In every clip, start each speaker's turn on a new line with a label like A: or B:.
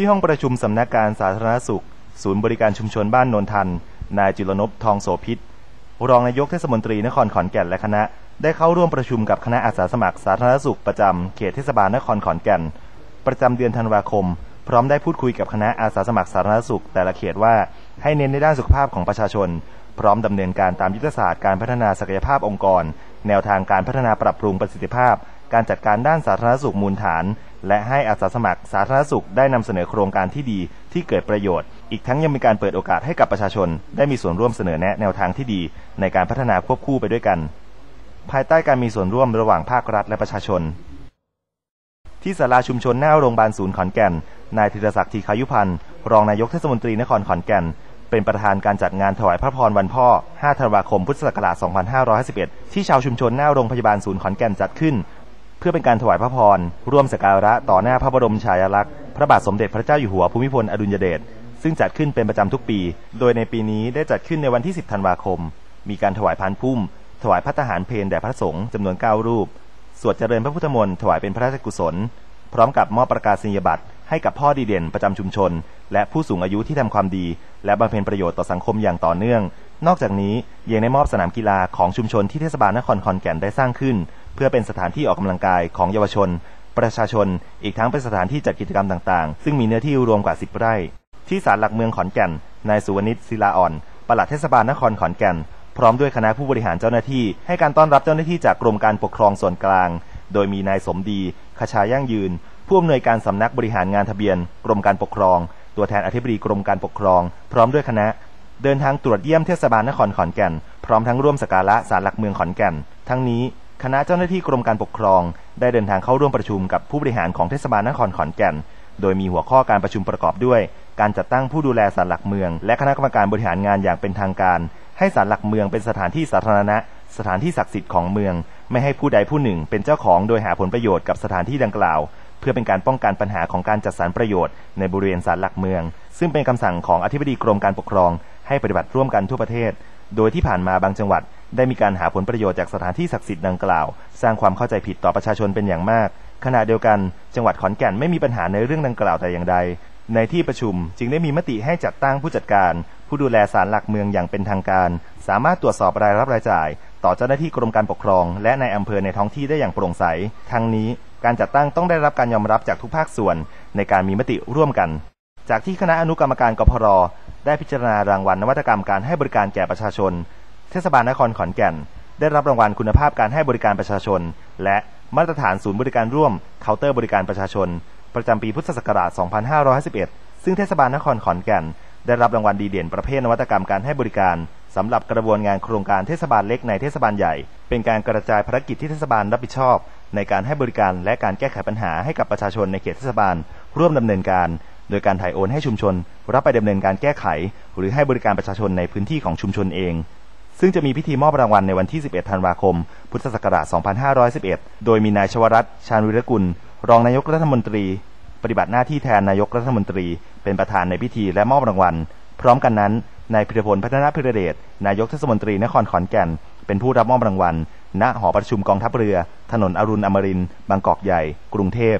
A: ที่ห้องประชุมสำนักการสาธารณสุข ศูนย์บริการชุมชนบ้านนนทัน นายจิรนพทองโสพิษรองนายกเทศมนตรีนครขอนแก่นและคณะ ได้เข้าร่วมประชุมกับคณะอาสาสมัครสาธารณสุขประจำเขตเทศบาลนครขอนแก่น ประจำเดือนธันวาคม พร้อมได้พูดคุยกับคณะอาสาสมัครสาธารณสุข แต่ละเขตว่าให้เน้นในด้านสุขภาพของประชาชน พร้อมดำเนินการตามยุทธศาสตร์การพัฒนาศักยภาพองค์กร แนวทางการพัฒนาปรับปรุงประสิทธิภาพ การจัดการด้านสาธารณสุขมูลฐาน และให้อาสาสมัครสาธารณสุขได้นำเสนอโครงการที่ดีที่เกิดประโยชน์ อีกทั้งยังมีการเปิดโอกาสให้กับประชาชน ได้มีส่วนร่วมเสนอแนะแนวทางที่ดี ในการพัฒนาควบคู่ไปด้วยกัน ภายใต้การมีส่วนร่วมระหว่างภาครัฐและประชาชน ที่ศาลาชุมชนหน้าโรงพยาบาลศูนย์ขอนแก่น นายธีรศักดิ์ทีขายุพันธ์รองนายกเทศมนตรีนครขอนแก่น เป็นประธานการจัดงานถวายพระพรวันพ่อ 5 ธันวาคม พุทธศักราช 2551ที่ชาวชุมชนหน้าโรงพยาบาลศูนย์ขอนแก่นจัดขึ้น เพื่อเป็นการถวายพระพร ร่วมสักการะต่อหน้าพระบรมฉายาลักษณ์พระบาทสมเด็จพระเจ้าอยู่หัวภูมิพลอดุลยเดชซึ่งจัดขึ้นเป็นประจำทุกปี โดยในปีนี้ได้จัดขึ้นในวันที่ 10 ธันวาคม มีการถวายพานพุ่ม ถวายพัฒหารเพลแด่พระสงฆ์จำนวน 9 รูป สวดเจริญพระพุทธมนต์ถวายเป็นพระราชกุศล พร้อมกับมอบประกาศนียบัตรให้กับพ่อดีเด่นประจำชุมชน และผู้สูงอายุที่ทำความดี และบำเพ็ญประโยชน์ต่อสังคมอย่างต่อเนื่อง นอกจากนี้ยังได้มอบสนามกีฬาของชุมชนที่เทศบาลนครขอนแก่นได้สร้างขึ้น พื่อเป็นสถานที่ออกกำลังกายของเยาวชน ประชาชน อีกทั้งเป็นสถานที่จัดกิจกรรมต่างๆ ซึ่งมีเนื้อที่รวมกว่า 10 ไร่ ที่ศาลหลักเมืองขอนแก่น นายสุวรรณิตศิลาอ่อน ปลัดเทศบาลนครขอนแก่น พร้อมด้วยคณะผู้บริหารเจ้าหน้าที่ ให้การต้อนรับเจ้าหน้าที่จากกรมการปกครองส่วนกลาง โดยมีนายสมดีขชายั่งยืน ผู้อำนวยการสำนักบริหารงานทะเบียน กรมการปกครอง ตัวแทนอธิบดีกรมการปกครอง พร้อมด้วยคณะเดินทางตรวจเยี่ยมเทศบาลนครขอนแก่น พร้อมทั้งร่วมสักการะศาลหลักเมืองขอนแก่น ทั้งนี้ คณะเจ้าหน้าที่กรมการปกครอง ได้เดินทางเข้าร่วมประชุมกับผู้บริหารของเทศบาลนครขอนแก่น โดยมีหัวข้อการประชุมประกอบด้วย การจัดตั้งผู้ดูแลศาลหลักเมือง และคณะกรรมการบริหารงานอย่างเป็นทางการ ให้ศาลหลักเมืองเป็นสถานที่สาธารณะ สถานที่ศักดิ์สิทธิ์ของเมือง ไม่ให้ผู้ใดผู้หนึ่ง เป็นเจ้าของโดยหาผลประโยชน์กับสถานที่ดังกล่าว เพื่อเป็นการป้องกันปัญหาของการจัดสรรประโยชน์ในบริเวณศาลหลักเมือง ซึ่งเป็นคำสั่งของอธิบดีกรมการปกครอง ให้ปฏิบัติร่วมกันทั่วประเทศ โดยที่ผ่านมาบางจังหวัด ได้มีการหาผลประโยชน์จากสถานที่ศักดิ์สิทธิ์ดังกล่าว สร้างความเข้าใจผิดต่อประชาชนเป็นอย่างมาก ขณะเดียวกัน จังหวัดขอนแก่นไม่มีปัญหาในเรื่องดังกล่าวแต่อย่างใด ในที่ประชุมจึงได้มีมติให้จัดตั้งผู้จัดการ ผู้ดูแลศาลหลักเมืองอย่างเป็นทางการ สามารถตรวจสอบรายรับรายจ่าย ต่อเจ้าหน้าที่กรมการปกครอง และในอำเภอในท้องที่ได้อย่างโปร่งใส ทั้งนี้การจัดตั้งต้องได้รับการยอมรับจากทุกภาคส่วน ในการมีมติร่วมกัน จากที่คณะอนุกรรมการกพรได้พิจารณารางวัลนวัตกรรมการให้บริการแก่ประชาชน เทศบาลนครขอนแก่น ได้รับรางวัลคุณภาพการให้บริการประชาชน และมาตรฐานศูนย์บริการร่วมเคาน์เตอร์บริการประชาชน ประจำปีพุทธศักราช 2551 ซึ่งเทศบาลนครขอนแก่น ได้รับรางวัลดีเด่นประเภทนวัตกรรมการให้บริการสำหรับกระบวนงานโครงการเทศบาลเล็กในเทศบาลใหญ่ เป็นการกระจายภารกิจที่เทศบาลรับผิดชอบ ในการให้บริการและการแก้ไขปัญหาให้กับประชาชนในเขตเทศบาล ร่วมดำเนินการ โดยการถ่ายโอนให้ชุมชน รับไปดำเนินการแก้ไข หรือให้บริการประชาชนในพื้นที่ของชุมชนเอง ซึ่งจะมีพิธีมอบรางวัลในวันที่ 11 ธันวาคม พุทธศักราช 2511 โดยมีนายชวรัตน์ชาญวิรกุล รองนายกรัฐมนตรี ปฏิบัติหน้าที่แทนนายกรัฐมนตรี เป็นประธานในพิธีและมอบรางวัล พร้อมกันนั้น นายพิรพลพัฒนาพิรเดช นายกเทศมนตรีนครขอนแก่น เป็นผู้รับมอบรางวัล ณ หอประชุมกองทัพเรือ ถนนอรุณอมรินทร์ บางกอกใหญ่ กรุงเทพ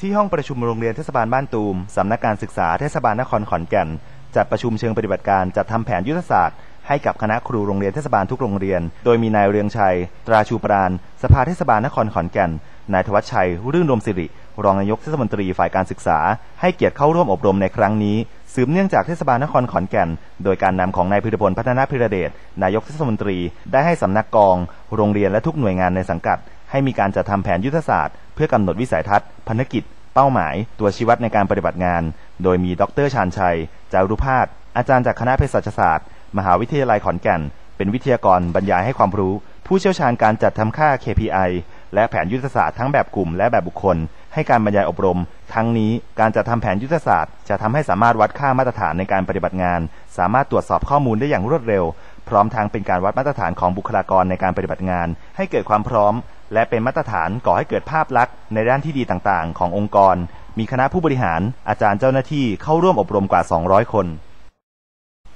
A: ที่ห้องประชุมโรงเรียนเทศบาลบ้านตูม สำนักการศึกษาเทศบาลนครขอนแก่น จัดประชุมเชิงปฏิบัติการจัดทำแผนยุทธศาสตร์ ให้กับคณะครูโรงเรียนเทศบาลทุกโรงเรียน โดยมีนายเรืองชัย ตราชูปราณ สภาเทศบาลนครขอนแก่น นายธวัชชัย รื่นรมสิริ รองนายกเทศมนตรีฝ่ายการศึกษา ให้เกียรติเข้าร่วมอบรมในครั้งนี้ สืบเนื่องจากเทศบาลนครขอนแก่น โดยการนำของนายพิรพลพัฒนาพิรเดช นายกเทศมนตรี ได้ให้สำนักกอง โรงเรียนและทุกหน่วยงานในสังกัด ให้มีการจัดทำแผนยุทธศาสตร์ เพื่อกำหนดวิสัยทัศน์พันธกิจเป้าหมาย ตัวชี้วัดในการปฏิบัติงาน โดยมีดรชาญชัย จารุพาสอาจารย์จากคณะเภสัชศาสตร์ มหาวิทยาลัยขอนแก่น เป็นวิทยากรบรรยายให้ความรู้ ผู้เชี่ยวชาญการจัดทำค่า KPI และแผนยุทธศาสตร์ทั้งแบบกลุ่มและแบบบุคคล ให้การบรรยายอบรม ทั้งนี้การจัดทำแผนยุทธศาสตร์ จะทำให้สามารถวัดค่ามาตรฐานในการปฏิบัติงาน สามารถตรวจสอบข้อมูลได้อย่างรวดเร็ว พร้อมทั้งเป็นการวัดมาตรฐานของบุคลากรในการปฏิบัติงาน ให้เกิดความพร้อม และเป็นมาตรฐานก่อให้เกิดภาพลักษณ์ในด้านที่ดีต่างๆ ขององค์กร มีคณะผู้บริหาร อาจารย์เจ้าหน้าที่เข้าร่วมอบรมกว่า 200 คน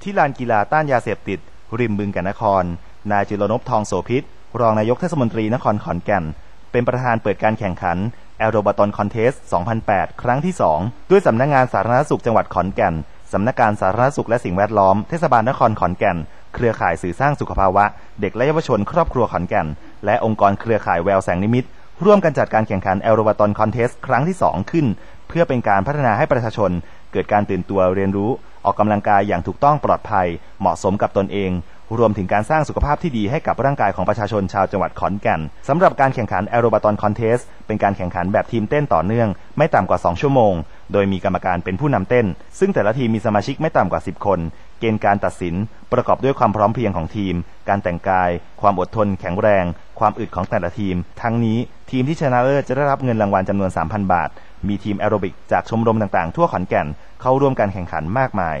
A: ที่ลานกีฬาต้านยาเสพติด ริมบึงแก่นนคร นายจิรนพทองโสพิษ รองนายกเทศมนตรีนครขอนแก่น เป็นประธานเปิดการแข่งขันแอโรบาตอนคอนเทส 2008 ครั้งที่ 2 ด้วยสำนักงงานสาธารณสุขจังหวัดขอนแก่น สำนักการสาธารณสุขและสิ่งแวดล้อม เทศบาลนครขอนแก่น เครือข่ายสื่อสร้างสุขภาวะ เด็กและเยาวชนครอบครัวขอนแก่น และองค์กรเครือข่ายแววแสงนิมิต ร่วมกันจัดการแข่งขันแอโรบาตอนคอนเทส ครั้งที่ 2 ขึ้น เพื่อเป็นการพัฒนาให้ประชาชน เกิดการตื่นตัวเรียนรู้ ออกกำลังกายอย่างถูกต้องปลอดภัย เหมาะสมกับตนเอง รวมถึงการสร้างสุขภาพที่ดีให้กับร่างกายของประชาชนชาวจังหวัดขอนแก่นสำหรับการแข่งขันแอโรบาตอนคอนเทสเป็นการแข่งขันแบบทีมเต้นต่อเนื่อง ไม่ต่ำกว่า 2 ชั่วโมง โดยมีกรรมการเป็นผู้นำเต้น ซึ่งแต่ละทีมมีสมาชิกไม่ต่ำกว่า 10 คน เกณฑ์การตัดสิน ประกอบด้วยความพร้อมเพรียงของทีม การแต่งกาย ความอดทน แข็งแรง ความอึดของแต่ละทีม ทั้งนี้ทีมที่ชนะเลิศจะได้รับเงินรางวัลจำนวน 3,000 บาท มีทีมแอโรบิกจากชมรมต่างๆ ทั่วขอนแก่นเข้าร่วมการแข่งขันมากมาย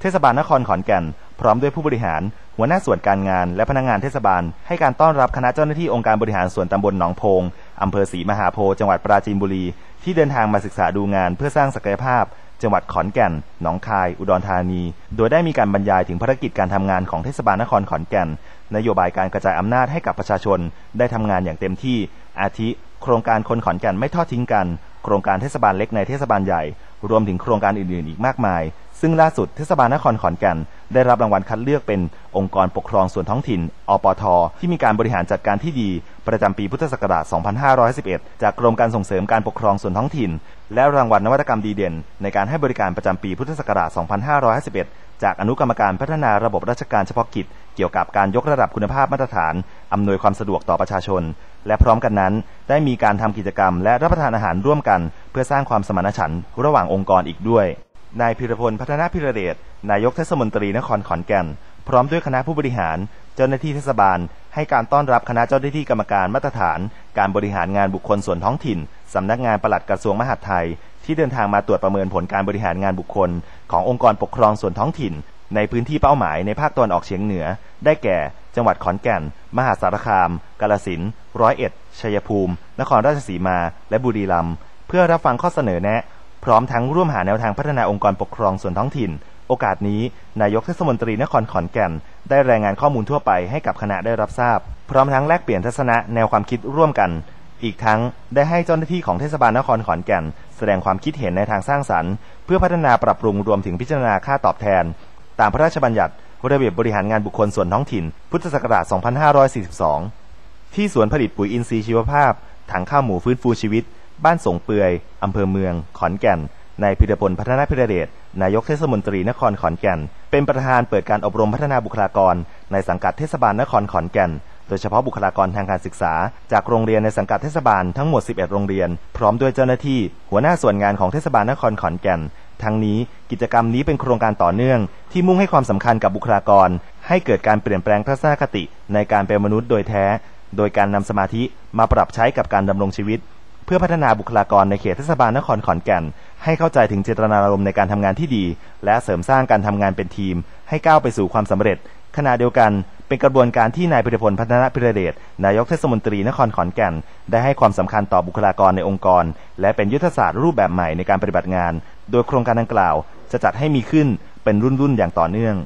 A: เทศบาลนครขอนแก่น พร้อมด้วยผู้บริหาร หัวหน้าส่วนการงาน และพนักงงานเทศบาล ให้การต้อนรับคณะเจ้าหน้าที่องค์การบริหารส่วนตำบลหนองโพงอำเภอศรีมหาโพธิ์จังหวัดปราจีนบุรี ที่เดินทางมาศึกษาดูงานเพื่อสร้างศักยภาพ จังหวัดขอนแก่น หนองคาย อุดรธานี โดยได้มีการบรรยายถึงภารกิจการทำงานของเทศบาลนครขอนแก่น นโยบายการกระจายอำนาจให้กับประชาชนได้ทำงานอย่างเต็มที่ อาทิ โครงการคนขอนแก่นไม่ทอดทิ้งกัน โครงการเทศบาลเล็กในเทศบาลใหญ่ รวมถึงโครงการอื่นๆ อีกมากมาย ซึ่งล่าสุดเทศบาลนครขอนแก่น ได้รับรางวัลคัดเลือกเป็นองค์กรปกครองส่วนท้องถิ่น อปท ที่มีการบริหารจัดการที่ดี ประจำปีพุทธศักราช 2511 จากกรมการส่งเสริมการปกครองส่วนท้องถิ่น และรางวัลนวัตกรรมดีเด่น ในการให้บริการประจำปีพุทธศักราช 2551 จากอนุกรรมการพัฒนาระบบราชการเฉพาะกิจ เกี่ยวกับการยกระดับคุณภาพมาตรฐาน อำนวยความสะดวกต่อประชาชน และพร้อมกันนั้น ได้มีการทำกิจกรรม และรับประทานอาหารร่วมกัน เพื่อสร้างความสมานฉันท์ระหว่างองค์กรอีกด้วย นายพิรพลพัฒนาพิรเดชนายกเทศมนตรีนครขอนแก่น พร้อมด้วยคณะผู้บริหาร เจ้าหน้าที่เทศบาล ให้การต้อนรับคณะเจ้าหน้าที่กรรมการมาตรฐาน การบริหารงานบุคคลส่วนท้องถิ่น สำนักงานปลัดกระทรวงมหาดไทย ที่เดินทางมาตรวจประเมินผลการบริหารงานบุคคล ขององค์กรปกครองส่วนท้องถิ่น ในพื้นที่เป้าหมายในภาคตะวันออกเฉียงเหนือ ได้แก่ จังหวัดขอนแก่น มหาสารคาม กาฬสินธุ์ร้อยเอ็ด ชัยภูมิ นครราชสีมา และบุรีรัมย์ เพื่อรับฟังข้อเสนอแนะ พร้อมทั้งร่วมหาแนวทางพัฒนาองค์กรปกครองส่วนท้องถิ่น โอกาสนี้นายกเทศมนตรีนครขอนแก่น ได้รายงานข้อมูลทั่วไปให้กับคณะได้รับทราบ พร้อมทั้งแลกเปลี่ยนทัศนะแนวความคิดร่วมกัน อีกทั้งได้ให้เจ้าหน้าที่ของเทศบาลนครขอนแก่น แสดงความคิดเห็นในทางสร้างสรรค์ เพื่อพัฒนาปรับปรุงรวมถึงพิจารณาค่าตอบแทน ตามพระราชบัญญัติระเบียบบริหารงานบุคคลส่วนท้องถิ่น พุทธศักราช 2542 ที่สวนผลิตปุ๋ยอินทรีย์ชีวภาพ ถังข้าวหมูฟื้นฟูชีวิต บ้านสงเปือยอำเภอเมือง ขอนแก่น นายพิรพลพัฒนาพิรเดชนายกเทศมนตรีนครขอนแก่น เป็นประธานเปิดการอบรมพัฒนาบุคลากร ในสังกัดเทศบาลนครขอนแก่น โดยเฉพาะบุคลากรทางการศึกษา จากโรงเรียนในสังกัดเทศบาลทั้งหมด 11 โรงเรียน พร้อมด้วยเจ้าหน้าที่ หัวหน้าส่วนงานของเทศบาลนครขอนแก่นทั้งนี้กิจกรรมนี้เป็นโครงการต่อเนื่อง ที่มุ่งให้ความสำคัญกับบุคลากร ให้เกิดการเปลี่ยนแปลงทัศนคติในการเป็นมนุษย์โดยแท้ โดยการนำสมาธิมาปรับใช้กับการดำรงชีวิต เพื่อพัฒนาบุคลากรในเขตเทศบาลนครขอนแก่น ให้เข้าใจถึงเจตนารมณ์ในการทำงานที่ดี และเสริมสร้างการทำงานเป็นทีม ให้ก้าวไปสู่ความสำเร็จ ขณะเดียวกัน เป็นกระบวนการที่นายพิรพลพัฒนพิรเดชนายกเทศมนตรีนครขอนแก่น ได้ให้ความสำคัญต่อบุคลากรในองค์กร และเป็นยุทธศาสตร์รูปแบบใหม่ในการปฏิบัติงาน โดยโครงการดังกล่าว จะจัดให้มีขึ้นเป็นรุ่นๆอย่างต่อเนื่อง